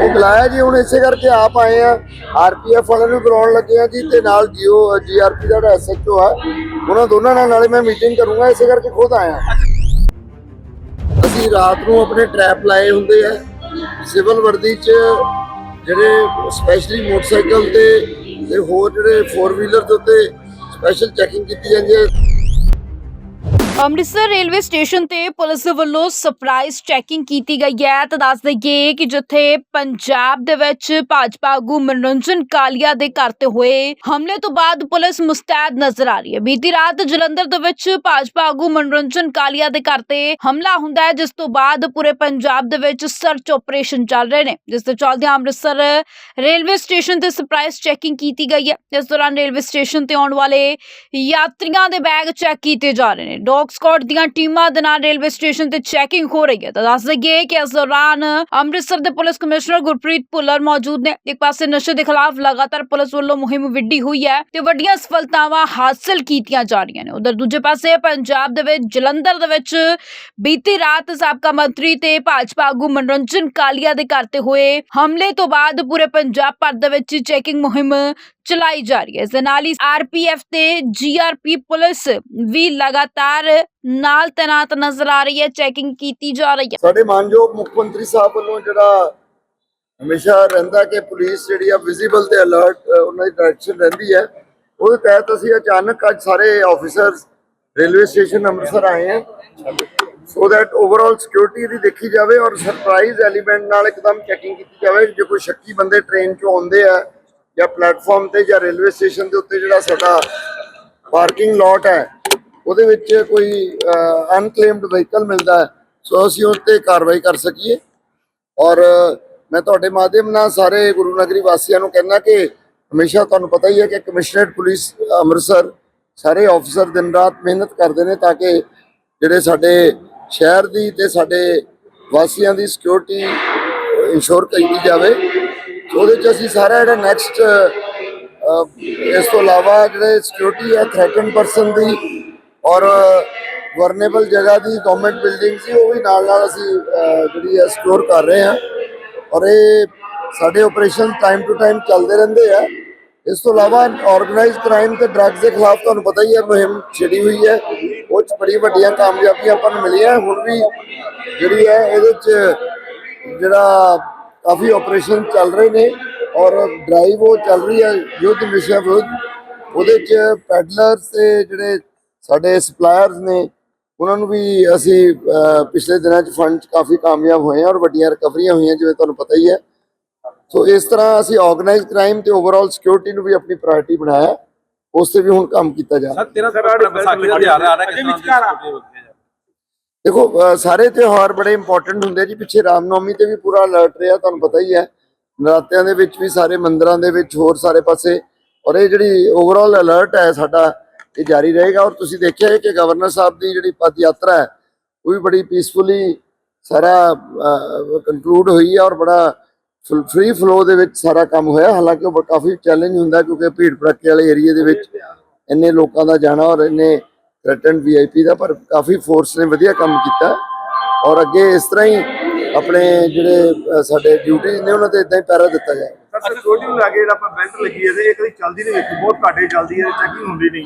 ਉਹ ਬੁਲਾਇਆ ਜੀ, ਹੁਣ ਇਸੇ ਕਰਕੇ ਆਪ ਆਏ ਆ। ਆਰਪੀਐਫ ਵਾਲਿਆਂ ਨੂੰ ਬੁਲਾਉਣ ਲੱਗੇ ਆ ਜੀ ਤੇ ਨਾਲ ਜੀਓ, ਜੀਆਰਪੀ ਦਾ ਜਿਹੜਾ ਐਸਐਚਓ ਆ, ਉਹਨਾਂ ਦੋਨਾਂ ਨਾਲ ਨਾਲੇ ਮੈਂ ਮੀਟਿੰਗ ਕਰੂੰਗਾ, ਇਸੇ ਕਰਕੇ ਖੁਦ ਆਇਆ। ਅਸੀਂ ਰਾਤ ਨੂੰ ਆਪਣੇ ਟਰੈਪ ਲਾਏ ਹੁੰਦੇ ਆ। ਸਿਵਲ ਵਰਦੀ 'ਚ ਜਿਹੜੇ ਸਪੈਸ਼ਲੀ ਮੋਟਰਸਾਈਕਲ ਤੇ ਤੇ ਹੋਰ ਜਿਹੜੇ 4 ਵੀਲਰ ਦੇ ਉੱਤੇ ਸਪੈਸ਼ਲ ਚੈਕਿੰਗ ਕੀਤੀ ਜਾਂਦੀ ਹੈ। ਅੰਮ੍ਰਿਤਸਰ ਰੇਲਵੇ ਸਟੇਸ਼ਨ ਤੇ ਪੁਲਿਸ ਵੱਲੋਂ ਸਰਪ੍ਰਾਈਜ਼ ਚੈਕਿੰਗ ਕੀਤੀ ਗਈ ਹੈ। ਤਾਂ ਦੱਸ ਦਈਏ ਕਿ ਜਿੱਥੇ ਪੰਜਾਬ ਦੇ ਵਿੱਚ ਭਾਜਪਾ ਆਗੂ ਮਨੋਰੰਜਨ ਕਾਲੀਆ ਦੇ ਘਰ ਤੇ ਹੋਏ ਹਮਲੇ ਤੋਂ ਬਾਅਦ ਪੁਲਿਸ ਮੁਸਤੈਦ ਨਜ਼ਰ ਆ ਰਹੀ ਹੈ। ਬੀਤੀ ਰਾਤ ਜਲੰਧਰ ਦੇ ਵਿੱਚ ਭਾਜਪਾ ਆਗੂ ਮਨੋਰੰਜਨ ਕਾਲੀਆ ਦੇ ਘਰ ਤੇ ਹਮਲਾ ਹੁੰਦਾ ਹੈ, ਜਿਸ ਤੋਂ ਬਾਅਦ ਪੂਰੇ ਪੰਜਾਬ ਦੇ ਵਿੱਚ ਸਰਚ ਆਪਰੇਸ਼ਨ ਚੱਲ ਰਹੇ ਨੇ, ਜਿਸ ਦੇ ਚੱਲਦਿਆਂ ਅੰਮ੍ਰਿਤਸਰ ਰੇਲਵੇ ਸਟੇਸ਼ਨ ਤੇ ਸਰਪ੍ਰਾਈਜ਼ ਚੈਕਿੰਗ ਕੀਤੀ ਗਈ ਹੈ। ਇਸ ਦੌਰਾਨ ਰੇਲਵੇ ਸਟੇਸ਼ਨ ਤੇ ਆਉਣ ਵਾਲੇ ਯਾਤਰੀਆਂ ਦੇ ਬੈਗ ਚੈੱਕ ਕੀਤੇ ਜਾ ਰਹੇ ਨੇ। ਡੌਗ ਸਕਾਡ ਦੀਆਂ ਟੀਮਾਂ ਦੇ ਨਾਲ ਰੇਲਵੇ ਸਟੇਸ਼ਨ ਤੇ ਚੈਕਿੰਗ ਹੋ ਰਹੀ ਹੈ। ਤਾਂ ਦੱਸ ਦਈਏ ਕਿ ਇਸ ਦੌਰਾਨ ਅੰਮ੍ਰਿਤਸਰ ਦੇ ਪੁਲਿਸ ਕਮਿਸ਼ਨਰ ਗੁਰਪ੍ਰੀਤ ਭੁੱਲਰ ਮੌਜੂਦ ਨੇ। ਇੱਕ ਪਾਸੇ ਨਸ਼ੇ ਦੇ ਖਿਲਾਫ ਲਗਾਤਾਰ ਪੁਲਿਸ ਵੱਲੋਂ ਮੁਹਿੰਮ ਵਿੱਢੀ ਹੋਈ ਹੈ ਤੇ ਵੱਡੀਆਂ ਸਫਲਤਾਵਾਂ ਹਾਸਲ ਕੀਤੀਆਂ ਜਾ ਰਹੀਆਂ ਨੇ। ਉਧਰ ਦੂਜੇ ਪਾਸੇ ਪੰਜਾਬ ਦੇ ਵਿੱਚ, ਜਲੰਧਰ ਦੇ ਵਿੱਚ ਬੀਤੀ ਰਾਤ ਸਾਬਕਾ ਮੰਤਰੀ ਤੇ ਭਾਜਪਾ ਆਗੂ ਮਨੋਰੰਜਨ ਕਾਲੀਆ ਦੇ ਘਰ ਤੇ ਹੋਏ ਹਮਲੇ ਤੋਂ ਬਾਅਦ ਪੂਰੇ ਪੰਜਾਬ ਭਰ ਦੇ ਵਿੱਚ ਚੈਕਿੰਗ ਮੁਹਿੰਮ ਚਲਾਈ ਜਾ ਰਹੀ ਹੈ। ਇਸ ਦੇ ਨਾਲ ਹੀ ਆਰਪੀਐਫ ਤੇ ਜੀਆਰਪੀ ਪੁਲਿਸ ਵੀ ਲਗਾਤਾਰ ਨਾਲ ਤੈਨਾਤ ਨਜ਼ਰ ਆ ਰਹੀ ਹੈ। ਚੈਕਿੰਗ ਕੀਤੀ ਜਾ ਰਹੀ ਹੈ। ਸਾਡੇ ਮਾਨਯੋਗ ਮੁੱਖ ਮੰਤਰੀ ਸਾਹਿਬ ਵੱਲੋਂ ਜਿਹੜਾ ਹਮੇਸ਼ਾ ਰਹਿੰਦਾ ਕਿ ਪੁਲਿਸ ਜਿਹੜੀ ਆ ਵਿਜ਼ੀਬਲ ਤੇ ਅਲਰਟ ਉਹਨਾਂ ਦੀ ਡਾਇਰੈਕਸ਼ਨ ਰਹਿੰਦੀ ਹੈ। ਉਹਦੇ ਤਹਿਤ ਅਸੀਂ ਅਚਾਨਕ ਅੱਜ ਸਾਰੇ ਆਫੀਸਰਸ ਰੇਲਵੇ ਸਟੇਸ਼ਨ ਅੰਮ੍ਰਿਤਸਰ ਆਏ ਹਾਂ। ਸੋ ਦੈਟ ਓਵਰਆਲ ਸਿਕਿਉਰਿਟੀ ਦੀ ਦੇਖੀ ਜਾਵੇ ਔਰ ਸਰਪ੍ਰਾਈਜ਼ ਐਲੀਮੈਂਟ ਨਾਲ ਇੱਕਦਮ ਚੈਕਿੰਗ ਕੀਤੀ ਜਾਵੇ। ਜੇ ਕੋਈ ਸ਼ੱਕੀ ਬੰਦੇ ਟ੍ਰੇਨ 'ਚੋਂ ਆਉਂਦੇ ਆ ਜਾਂ ਪਲੇਟਫਾਰਮ ਤੇ ਜਾਂ ਰੇਲਵੇ ਸਟੇਸ਼ਨ ਦੇ ਉੱਤੇ ਜਿਹੜਾ ਸਾਡਾ ਪਾਰਕਿੰਗ ਲੋਟ ਹੈ, ਉਹਦੇ ਵਿੱਚ ਕੋਈ ਅਨਕਲੇਮਡ ਵਹੀਕਲ ਮਿਲਦਾ ਹੈ, ਸੋ ਅਸੀਂ ਉਸ ਤੇ ਕਾਰਵਾਈ ਕਰ ਸਕੀਏ। ਔਰ ਮੈਂ ਤੁਹਾਡੇ ਮਾਧਿਅਮ ਨਾਲ ਸਾਰੇ ਗੁਰੂ ਨਗਰੀ ਵਾਸੀਆਂ ਨੂੰ ਕਹਿਣਾ ਕਿ ਹਮੇਸ਼ਾ ਤੁਹਾਨੂੰ ਪਤਾ ਹੀ ਹੈ ਕਿ ਕਮਿਸ਼ਨਰੇਟ ਪੁਲਿਸ, ਅੰਮ੍ਰਿਤਸਰ ਸਾਰੇ ਆਫੀਸਰ ਦਿਨ ਰਾਤ ਮਿਹਨਤ ਕਰਦੇ ਨੇ ਤਾਂ ਕਿ ਜਿਹੜੇ ਸਾਡੇ ਸ਼ਹਿਰ ਦੀ ਤੇ ਸਾਡੇ ਵਾਸੀਆਂ ਦੀ ਸਿਕਿਉਰਿਟੀ ਇੰਸ਼ੋਰ ਕੀਤੀ ਜਾਵੇ। ਉਹਦੇ ਚ ਅਸੀਂ ਸਾਰਾ ਜਿਹੜਾ ਨੈਕਸਟ ਇਸ ਤੋਂ ਇਲਾਵਾ ਜਿਹੜੇ ਸਿਕਿਉਰਿਟੀ ਹੈ ਥ੍ਰੈਟਨ ਪਰਸਨ ਦੀ ਔਰ ਵਰਨੇਬਲ ਜਗ੍ਹਾ ਦੀ ਗਵਰਨਮੈਂਟ ਬਿਲਡਿੰਗ ਸੀ, ਉਹ ਵੀ ਨਾਲ ਨਾਲ ਅਸੀਂ ਜਿਹੜੀ ਹੈ ਸਿਕਿਉਰ ਕਰ ਰਹੇ ਹਾਂ। ਔਰ ਇਹ ਸਾਡੇ ਆਪਰੇਸ਼ਨ ਟਾਈਮ ਟੂ ਟਾਈਮ ਚੱਲਦੇ ਰਹਿੰਦੇ ਆ। ਇਸ ਤੋਂ ਇਲਾਵਾ ਆਰਗੇਨਾਈਜ਼ਡ ਕ੍ਰਾਈਮ ਤੇ ਡਰੱਗਸ ਦੇ ਖਿਲਾਫ ਤੁਹਾਨੂੰ ਪਤਾ ਹੀ ਹੈ, ਮੁਹਿੰਮ ਛਿੜੀ ਹੋਈ ਹੈ। ਉਹ ਚ ਬੜੀ ਵੱਡੀਆਂ ਕਾਮਯਾਬੀਆਂ ਆਪਾਂ ਨੂੰ ਮਿਲੀਆਂ। ਹੁਣ ਵੀ ਜਿਹੜੀ ਹੈ, ਇਹਦੇ ਚ ਜਿਹੜਾ ਕਾਫੀ ਆਪਰੇਸ਼ਨ ਚੱਲ ਰਹੇ ਨੇ ਔਰ ਡਰਾਈਵ ਉਹ ਚੱਲ ਰਹੀ ਹੈ ਯੁੱਧ ਨਸ਼ਾ ਵਿਰੁੱਧ। ਉਹਦੇ ਚ ਪੈਡਲਰਸ ਤੇ ਜਿਹੜੇ ਸਾਡੇ ਸਪਲਾਇਰਸ ਨੇ ਉਹਨਾਂ ਨੂੰ ਵੀ ਅਸੀਂ ਪਿਛਲੇ ਦਿਨਾਂ ਚ ਫੰਡ ਚ ਕਾਫੀ ਕਾਮਯਾਬ ਹੋਏ ਹਾਂ ਔਰ ਵੱਡੀਆਂ ਰਿਕਵਰੀਆਂ ਹੋਈਆਂ ਜਿਵੇਂ ਤੁਹਾਨੂੰ ਪਤਾ ਹੀ ਹੈ। ਸੋ ਇਸ ਤਰ੍ਹਾਂ ਅਸੀਂ ਆਰਗੇਨਾਈਜ਼ਡ ਕ੍ਰਾਈਮ ਤੇ ਓਵਰਆਲ ਸਿਕਿਉਰਿਟੀ ਨੂੰ ਵੀ ਆਪਣੀ ਪ੍ਰਾਇੋਰਟੀ ਬਣਾਇਆ। ਉਸ ਤੇ ਵੀ ਹੁਣ ਕੰਮ ਕੀਤਾ ਜਾ ਰਿਹਾ। ਸਰ ਤੇਰਾ ਸਰ ਵਿਸਾਖੀ ਦਾ ਤਿਉਹਾਰ ਆ ਰਿਹਾ ਕਿ ਵਿਚਕਾਰ ਆ। ਦੇਖੋ ਸਾਰੇ ਤਿਉਹਾਰ ਬੜੇ ਇੰਪੋਰਟੈਂਟ ਹੁੰਦੇ ਜੀ। ਪਿੱਛੇ ਰਾਮਨੌਮੀ ਤੇ ਵੀ ਪੂਰਾ ਅਲਰਟ ਰਿਹਾ, ਤੁਹਾਨੂੰ ਪਤਾ ਹੀ ਹੈ। ਨਰਾਤਿਆਂ ਦੇ ਵਿੱਚ ਵੀ ਸਾਰੇ ਮੰਦਰਾਂ ਦੇ ਵਿੱਚ ਹੋਰ ਸਾਰੇ ਪਾਸੇ। ਔਰ ਇਹ ਜਿਹੜੀ ਓਵਰਆਲ ਅਲਰਟ ਹੈ ਸਾਡਾ, ਇਹ ਜਾਰੀ ਰਹੇਗਾ। ਔਰ ਤੁਸੀਂ ਦੇਖਿਆ ਹੈ ਕਿ ਗਵਰਨਰ ਸਾਹਿਬ ਦੀ ਜਿਹੜੀ ਪਦ ਯਾਤਰਾ ਹੈ, ਉਹ ਵੀ ਬੜੀ ਪੀਸਫੁਲੀ ਸਾਰਾ ਕੰਕਲੂਡ ਹੋਈ ਹੈ ਔਰ ਬੜਾ ਫ੍ਰੀ ਫਲੋ ਦੇ ਵਿੱਚ ਸਾਰਾ ਕੰਮ ਹੋਇਆ। ਹਾਲਾਂਕਿ ਉਹ ਕਾਫੀ ਚੈਲੰਜ ਹੁੰਦਾ ਕਿਉਂਕਿ ਭੀੜ ਭੜੱਕੇ ਵਾਲੇ ਏਰੀਆ ਦੇ ਵਿੱਚ ਇੰਨੇ ਲੋਕਾਂ ਦਾ ਜਾਣਾ ਔਰ ਇੰਨੇ ਥ੍ਰੈਟਨ ਵੀਆਈਪੀ ਦਾ ਪਰ ਕਾਫੀ ਫੋਰਸ ਨੇ ਵਧੀਆ ਕੰਮ ਕੀਤਾ। ਔਰ ਅੱਗੇ ਇਸ ਤਰ੍ਹਾਂ ਹੀ ਆਪਣੇ ਜਿਹੜੇ ਸਾਡੇ ਡਿਊਟੀਆਂ ਨੇ ਉਹਨਾਂ ਤੇ ਇਦਾਂ ਹੀ ਪੈਰਾ ਦਿੱਤਾ ਜਾਏ। ਸਰ ਸਿਕਿਉਰਿਟੀ ਨੂੰ ਲੱਗੇ ਜਿਹੜਾ ਆਪਾਂ ਬੈਲਟ ਲੱਗੀ ਹੈ ਤੇ ਇਹ ਕਦੀ ਚੱਲਦੀ ਨਹੀਂ ਵੇਖੀ ਬਹੁਤ ਘਾਟੇ ਚੱਲਦੀ ਹੈ ਚੈਕਿੰਗ ਹੁੰਦੀ ਨਹੀਂ।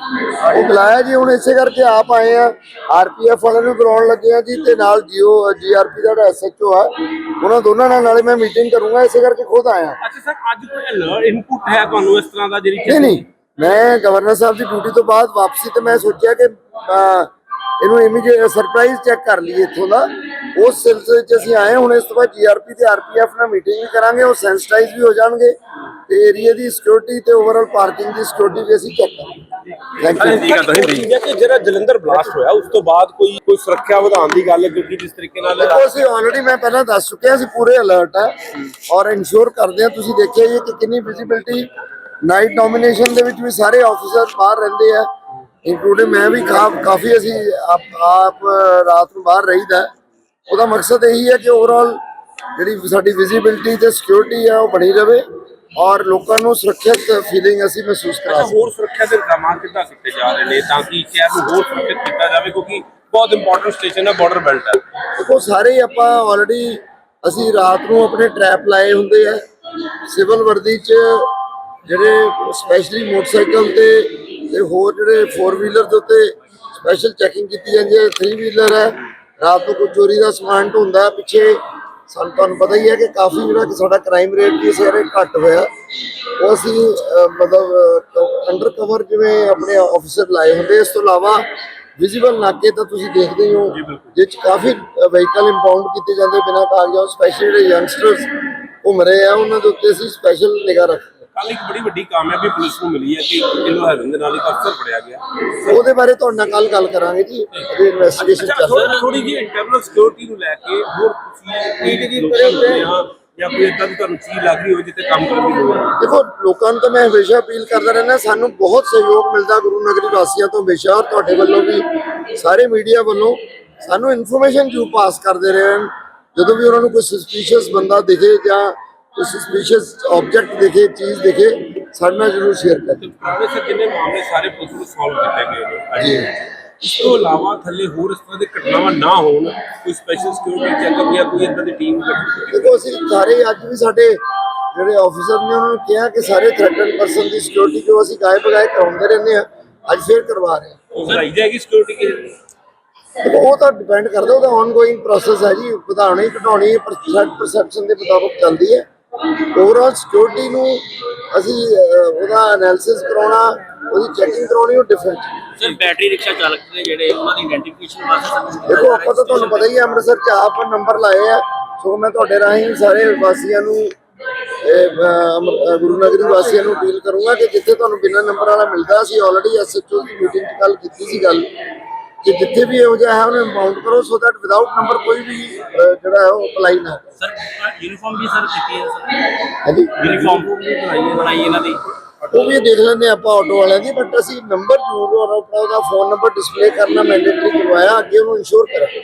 ਉਹ ਬੁਲਾਇਆ ਜੀ ਹੁਣ ਇਸੇ ਕਰਕੇ ਆਪ ਆਏ ਆ। ਆਰਪੀਐਫ ਵਾਲਿਆਂ ਨੂੰ ਬੁਲਾਉਣ ਲੱਗੇ ਆ ਜੀ ਤੇ ਨਾਲ ਜੀਓ ਜੀਆਰਪੀ ਦਾ ਜਿਹੜਾ ਐਸਐਚਓ ਆ ਉਹਨਾਂ ਦੋਨਾਂ ਨਾਲ ਨਾਲੇ ਮੈਂ ਮੀਟਿੰਗ ਕਰੂੰਗਾ ਇਸੇ ਕਰਕੇ ਖੁਦ ਆਇਆ। ਅੱਛਾ ਸਰ ਅੱਜ ਕੋਈ ਅਲਰਟ ਇਨਪੁਟ ਹੈ ਤੁਹਾਨੂੰ ਇਸ ਤਰ੍ਹਾਂ ਦਾ ਜਿਹੜੀ ਨਹੀਂ ਨਹੀਂ। ਮੈਂ ਗਵਰਨਰ ਸਾਹਿਬ ਦੀ ਡਿਊਟੀ ਤੋਂ ਬਾਅਦ ਵਾਪਸੀ ਤੇ ਮੈਂ ਸੋਚਿਆ ਕਿ ਇਹਨੂੰ ਇਮੀਡੀਏਟ ਸਰਪ੍ਰਾਈਜ਼ ਚੈੱਕ ਕਰ ਲਈਏ ਇੱਥੋਂ ਦਾ। ਉਸ ਸਿਲਸਿਲੇ 'ਚ ਅਸੀਂ ਆਏ ਹੁਣ ਇਸ ਤੋਂ ਬਾਅਦ ਜੀਆਰਪੀ ਤੇ ਆਰਪੀਐਫ ਨਾਲ ਮੀਟਿੰਗ ਵੀ ਕਰਾਂਗੇ ਉਹ ਸੈਂਸਿਟਾਈਜ਼ ਵੀ ਹੋ ਜਾਣਗੇ ਤੇ ਏਰੀਆ ਦੀ ਸਿਕਿਉਰਿਟੀ ਤੇ ਓਵਰਆਲ ਪਾਰਕਿੰਗ ਦੀ ਸਿਕਿਉਰਿਟੀ ਵੀ ਅਸੀਂ ਚੈੱਕ ਕਰਾਂਗੇ। ਜਿਹੜਾ ਜਲੰਧਰ ਬਲਾਸਟ ਹੋਇਆ ਉਸ ਤੋਂ ਬਾਅਦ ਕੋਈ ਕੋਈ ਸੁਰੱਖਿਆ ਵਧਾਉਣ ਦੀ ਗੱਲ ਹੈ ਕਿਉਂਕਿ ਜਿਸ ਤਰੀਕੇ ਨਾਲ ਦੇਖੋ ਅਸੀਂ ਆਲਰੇਡੀ ਮੈਂ ਪਹਿਲਾਂ ਦੱਸ ਚੁੱਕਿਆ ਅਸੀਂ ਪੂਰੇ ਅਲਰਟ ਹੈ ਔਰ ਇਨਸ਼ੋਰ ਕਰਦੇ ਹਾਂ ਤੁਸੀਂ ਦੇਖਿਆ ਹੀ ਹੈ ਕਿ ਕਿੰਨੀ ਵਿਜ਼ਿਬਿਲਟੀ ਨਾਈਟ ਡੋਮੀਨੇਸ਼ਨ ਦੇ ਵਿੱਚ ਵੀ ਸਾਰੇ ਆਫੀਸਰ ਬਾਹਰ ਰਹਿੰਦੇ ਆ ਇਨਕਲੂਡਿੰਗ ਮੈਂ ਵੀ ਕਾਫੀ ਅਸੀਂ ਆਪ ਰਾਤ ਨੂੰ ਬਾਹਰ ਰਹੀਦਾ। ਉਹਦਾ ਮਕਸਦ ਇਹੀ ਹੈ ਕਿ ਓਵਰਆਲ ਜਿਹੜੀ ਸਾਡੀ ਵਿਜ਼ਿਬਿਲਟੀ ਤੇ ਸਿਕਿਉਰਿਟੀ ਹੈ ਉਹ ਬਣੀ ਰਵੇ ਔਰ ਲੋਕਾਂ ਨੂੰ ਸੁਰੱਖਿਅਤ ਫੀਲਿੰਗ ਅਸੀਂ ਮਹਿਸੂਸ ਕਰਾ ਸਕੀਏ ਹੋਰ ਸੁਰੱਖਿਆ ਦੇ ਇੰਤਜ਼ਾਮਾਂ ਕਿੱਦਾਂ ਕੀਤੇ ਜਾ ਰਹੇ ਨੇ ਤਾਂ ਕਿ ਸ਼ਹਿਰ ਨੂੰ ਹੋਰ ਸੁਰੱਖਿਅਤ ਕੀਤਾ ਜਾਵੇ ਕਿਉਂਕਿ ਬਹੁਤ ਇੰਪੋਰਟੈਂਟ ਸਟੇਸ਼ਨ ਹੈ ਬਾਰਡਰ ਬੈਲਟ ਹੈ ਦੇਖੋ ਸਾਰੇ ਆਪਾਂ ਆਲਰੇਡੀ ਅਸੀਂ ਰਾਤ ਨੂੰ ਆਪਣੇ ਟਰੈਪ ਲਾਏ ਹੁੰਦੇ ਆ ਸਿਵਲ ਵਰਦੀ 'ਚ ਜਿਹੜੇ ਸਪੈਸ਼ਲੀ ਮੋਟਰਸਾਈਕਲ ਤੇ ਤੇ ਹੋਰ ਜਿਹੜੇ 4 ਵੀਲਰ ਦੇ ਉੱਤੇ ਸਪੈਸ਼ਲ ਚੈਕਿੰਗ ਕੀਤੀ ਜਾਂਦੀ ਹੈ 3 ਵੀਲਰ ਹੈ। ਰਾਤ ਨੂੰ ਕੋਈ ਚੋਰੀ ਦਾ ਸਮਾਨ ਢੁੰਦਾ ਪਿੱਛੇ ਸਾਨੂੰ ਤੁਹਾਨੂੰ ਪਤਾ ਹੀ ਹੈ ਕਿ ਕਾਫੀ ਜਿਹੜਾ ਕਿ ਸਾਡਾ ਕ੍ਰਾਈਮ ਰੇਟ ਵੀ ਸਾਰੇ ਘੱਟ ਹੋਇਆ। ਉਹ ਅਸੀਂ ਮਤਲਬ ਅੰਡਰ ਕਵਰ ਜਿਵੇਂ ਆਪਣੇ ਆਫੀਸਰ ਲਾਏ ਹੁੰਦੇ ਇਸ ਤੋਂ ਇਲਾਵਾ ਵਿਜ਼ੀਬਲ ਨਾਕੇ ਤਾਂ ਤੁਸੀਂ ਦੇਖਦੇ ਹੀ ਹੋ ਜਿਹ 'ਚ ਕਾਫੀ ਵਹੀਕਲ ਇੰਪਾਊਂਡ ਕੀਤੇ ਜਾਂਦੇ ਬਿਨਾਂ ਕਾਗਜ਼ਾਂ ਸਪੈਸ਼ਲੀ ਜਿਹੜੇ ਯੰਗਸਟਰਸ ਘੁੰਮ ਰਹੇ ਆ ਉਹਨਾਂ ਦੇ ਉੱਤੇ ਅਸੀਂ ਸਪੈਸ਼ਲ ਨਿਗਾਹ ਰੱਖਦੇ ਹਾਂ ਕੱਲ ਇੱਕ ਬੜੀ ਵੱਡੀ ਕਾਮਯਾਬੀ ਪੁਲਿਸ ਨੂੰ ਮਿਲੀ ਹੈ ਕਿ ਕਿਲੋ ਹੈਰਨ ਦੇ ਨਾਲ ਇੱਕ ਅਫਸਰ ਫੜਿਆ ਗਿਆ। ਉਹਦੇ ਬਾਰੇ ਤੁਹਾਡੇ ਨਾਲ ਕੱਲ ਗੱਲ ਕਰਾਂਗੇ ਜੀ ਅਜੇ ਇਨਵੈਸਟੀਗੇਸ਼ਨ ਚੱਲ ਰਹੀ। ਹੈ ਥੋੜੀ ਜਿਹੀ ਇੰਟਰਨਲ ਸਿਕਿਉਰਿਟੀ ਨੂੰ ਲੈ ਕੇ ਹੋਰ ਤੁਸੀਂ ਕੀ ਕੀ ਆ ਜਾਂ ਕੋਈ ਇਦਾਂ ਦੀ ਤੁਹਾਨੂੰ ਚੀਜ਼ ਲੱਗ ਰਹੀ ਹੋਵੇ ਜਿੱਥੇ ਕੰਮ ਕਰਨ ਦੀ ਲੋੜ ਹੈ? ਦੇਖੋ ਲੋਕਾਂ ਨੂੰ ਤਾਂ ਮੈਂ ਹਮੇਸ਼ਾ ਅਪੀਲ ਕਰਦਾ ਰਹਿੰਦਾ ਸਾਨੂੰ ਬਹੁਤ ਸਹਿਯੋਗ ਮਿਲਦਾ ਗੁਰੂ ਨਗਰੀ ਵਾਸੀਆਂ ਤੋਂ ਹਮੇਸ਼ਾ ਔਰ ਤੁਹਾਡੇ ਵੱਲੋਂ ਵੀ ਸਾਰੇ ਮੀਡੀਆ ਵੱਲੋਂ। ਸਾਨੂੰ ਇਨਫੋਰਮੇਸ਼ਨ ਜੂ ਪਾਸ ਕਰਦੇ ਰਹੇ ਜਦੋਂ ਵੀ ਉਹਨਾਂ ਨੂੰ ਕੋਈ ਸਸਪੀਸ਼ੀਅਸ ਬੰਦਾ ਦਿਖੇ ਜਾਂ ਸਸਪੀਸ਼ੀਅਸ ਆਬਜੈਕਟ ਦਿਖੇ ਚੀਜ਼ ਦਿਖੇ ਸਾਡੇ ਨਾਲ ਜ਼ਰੂਰ ਸ਼ੇਅਰ ਕरें ਪੁਰਾਣੇ ਸੇ ਜਿੰਨੇ ਮਾਮਲੇ ਸਾਰੇ ਪੁਲਿਸ ਨੂੰ ਸੋਲਵ ਕੀਤੇ ਗਏ ਨੇ। ਜੀ। ਇਸ ਤੋਂ ਇਲਾਵਾ ਥੱਲੇ ਹੋਰ ਇਸ ਤਰ੍ਹਾਂ ਦੇ ਘਟਨਾਵਾਂ ਨਾ ਹੋਣ ਕੋਈ ਸਪੈਸ਼ਲ ਸਿਕਿਉਰਿਟੀ ਚੈੱਕਅਪ ਜਾਂ ਕੋਈ ਇਦਾਂ ਦੀ ਟੀਮ ਦੇਖੋ ਅਸੀਂ ਸਾਰੇ ਅੱਜ ਵੀ ਸਾਡੇ ਜਿਹੜੇ ਆਫੀਸਰ ਨੇ ਉਹਨਾਂ ਨੂੰ ਕਿਹਾ ਕਿ ਸਾਰੇ ਥ੍ਰੈਟਨ ਪਰਸਨ ਦੀ ਸਿਕਿਉਰਿਟੀ ਜੋ ਅਸੀਂ ਗਾਇਬ ਗਾਇਬ ਕਰਾਉਂਦੇ ਰਹਿੰਦੇ ਆ ਅੱਜ ਫੇਰ ਕਰਵਾ ਰਹੇ ਹਾਂ। ਵਧਾਈ ਜਾਏਗੀ ਸਿਕਿਉਰਿਟੀ ਦੇਖੋ, ਉਹ ਤਾਂ ਡਿਪੈਂਡ ਕਰਦਾ ਉਹਦਾ ਆਨਗੋਇੰਗ ਪ੍ਰੋਸੈਸ ਹੈ ਜੀ ਵਧਾਉਣੀ ਘਟਾਉਣੀ ਪਰਸੈਪਸ਼ਨ ਦੇ ਮੁਤਾਬਕ ਚੱਲਦੀ ਹੈ। ਓਵਰਆਲ ਸਿਕਿਉਰਿਟੀ ਨੂੰ ਅਸੀਂ ਉਹਦਾ ਐਨਾਲਿਸਿਸ ਕਰਾਉਣਾ ਉਹਦੀ ਚੈਕਿੰਗ ਕਰਾਉਣੀ ਉਹ ਡਿਫਰੈਂਟ ਸਰ ਬੈਟਰੀ ਰਿਕਸ਼ਾ ਚਾਲਕ ਨੇ ਜਿਹੜੇ ਉਹਨਾਂ ਦੀ ਆਇਡੈਂਟੀਫਿਕੇਸ਼ਨ ਵਾਸਤੇ ਦੇਖੋ ਆਪਾਂ ਤਾਂ ਤੁਹਾਨੂੰ ਪਤਾ ਹੀ ਹੈ ਅੰਮ੍ਰਿਤਸਰ ਚ ਆਪ ਨੰਬਰ ਲਾਏ ਆ ਸੋ ਮੈਂ ਤੁਹਾਡੇ ਰਾਹੀਂ ਸਾਰੇ ਵਾਸੀਆਂ ਨੂੰ ਗੁਰੂ ਨਗਰੀ ਵਾਸੀਆਂ ਨੂੰ ਅਪੀਲ ਕਰੂੰਗਾ ਕਿ ਜਿੱਥੇ ਤੁਹਾਨੂੰ ਬਿਨਾਂ ਨੰਬਰ ਵਾਲਾ ਮਿਲਦਾ ਸੀ ਆਲਰੇਡੀ ਐਸਐਚਓ ਦੀ ਮੀਟਿੰਗ 'ਚ ਗੱਲ ਕੀਤੀ ਸੀ ਗੱਲ। ਕਿ ਜਿੱਥੇ ਵੀ ਇਹੋ ਜਿਹਾ ਹੈ ਉਹਨੂੰ ਕਰੋ ਸੋ ਦੈਟ ਵਿਦਆਊਟ ਨੰਬਰ ਕੋਈ ਵੀ ਅਹ, ਜਿਹੜਾ ਹੈ ਉਹ ਅਪਲਾਈ ਨਾ ਸਰ ਯੂਨੀਫਾਰਮ ਵੀ ਸਰ ਕੀਤੀ ਹੈ ਸਰ। ਹਾਂਜੀ? ਯੂਨੀਫਾਰਮ ਬਣਾਈ ਇਹਨਾਂ ਦੀ। ਉਹ ਵੀ ਦੇਖ ਲੈਂਦੇ ਆਪਾਂ ਆਟੋ ਵਾਲਿਆਂ ਦੀ ਬਟ ਅਸੀਂ ਨੰਬਰ ਜ਼ਰੂਰ ਔਰ ਆਪਣਾ ਉਹਦਾ ਫੋਨ ਨੰਬਰ ਡਿਸਪਲੇ ਕਰਨਾ ਮੈਂਡੇਟਰੀ ਕਰਵਾਇਆ ਅੱਗੇ ਉਹਨੂੰ ਇਨਸ਼ੋਰ ਕਰਾਂਗੇ।